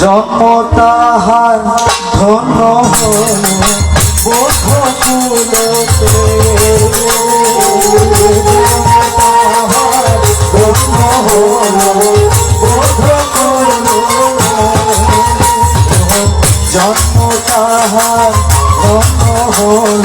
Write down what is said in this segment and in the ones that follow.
জন্ম তাহার ধন্য বোধ কুলতে ধন্য হল জন্ম তাহার ধন্য হল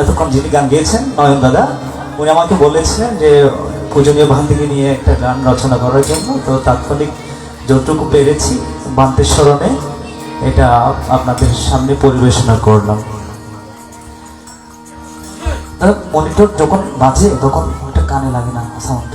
এতক্ষণ যিনি গান গিয়েছেন, নয়ন দাদা, উনি আমাকে বলেছিলেন যে পূজনীয় ভান্তিকে নিয়ে একটা গান রচনা করার জন্য। তো তাৎক্ষণিক যতটুকু পেরেছি বান্তের স্মরণে এটা আপনাদের সামনে পরিবেশনা করলাম। মনিটর যখন বাজে, তখন ওটা কানে লাগে না সাউন্ড